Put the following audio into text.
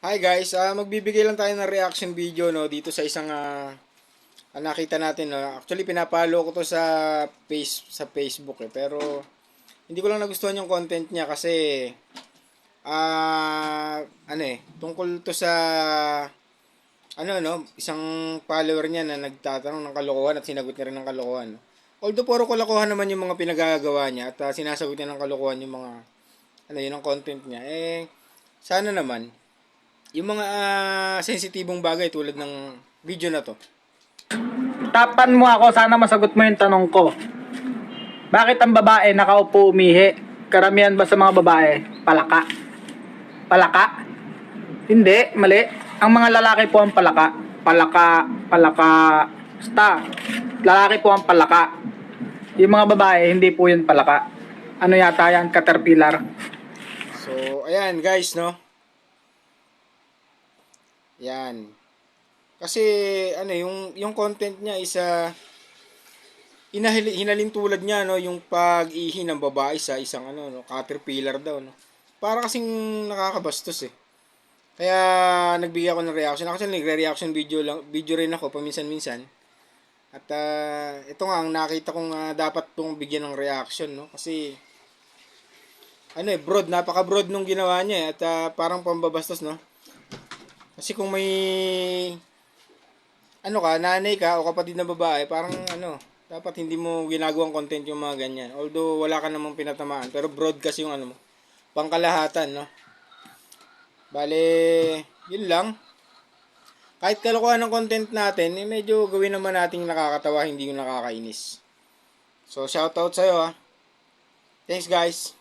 Hi guys, ah magbibigay lang tayo ng reaction video no dito sa isang ah ah, nakita natin no. Actually pinapalo ko to sa face sa Facebook eh pero hindi ko lang nagustuhan yung content niya kasi ah ano eh tungkol to sa ano no, isang follower niya na nagtatanong ng kalokohan at sinagot niya rin ng kalokohan. Although puro kalokohan naman yung mga pinagagawa niya at ah, sinasagot niya ng kalokohan yung mga ano yun ang content niya. Eh sana naman yung mga ah, sensitibong bagay tulad ng video na to. Tapan mo ako, sana masagot mo yung tanong ko. Bakit ang babae nakaupo umihi? Karamihan ba sa mga babae? Palaka? Palaka? Hindi, mali. Ang mga lalaki po ang palaka. Palaka, palaka, sta. Lalaki po ang palaka. Yung mga babae, hindi po yun palaka. Ano yata yan? Caterpillar. So, ayan guys, no? Yan. Kasi, ano, yung, yung content niya is, ah, inahili, hinalin tulad niya, no? Yung pag-ihi ng babae sa isang, ano, no? Caterpillar daw, no? Para kasing nakakabastos, eh. Kaya, nagbigay ako ng reaction. Actually, nagre-reaction video lang, video rin ako, paminsan-minsan. At, ah, ito nga, ang nakita kong ah, dapat tong bigyan ng reaction, no? Kasi, ano eh, broad, napaka-broad nung ginawa niya eh, at ah, parang pambabastos, no? Kasi kung may ano ka, nanay ka o kapatid na babae, parang ano, dapat hindi mo ginagawang content yung mga ganyan. Although wala ka namang pinatamaan, pero broad kasi yung ano mo, pangkalahatan, no? Bale, yun lang. Kahit kalokohan ng content natin, eh, medyo gawin naman nating nakakatawa, hindi yung nakakainis. So, shoutout sa'yo, ha. Thanks, guys.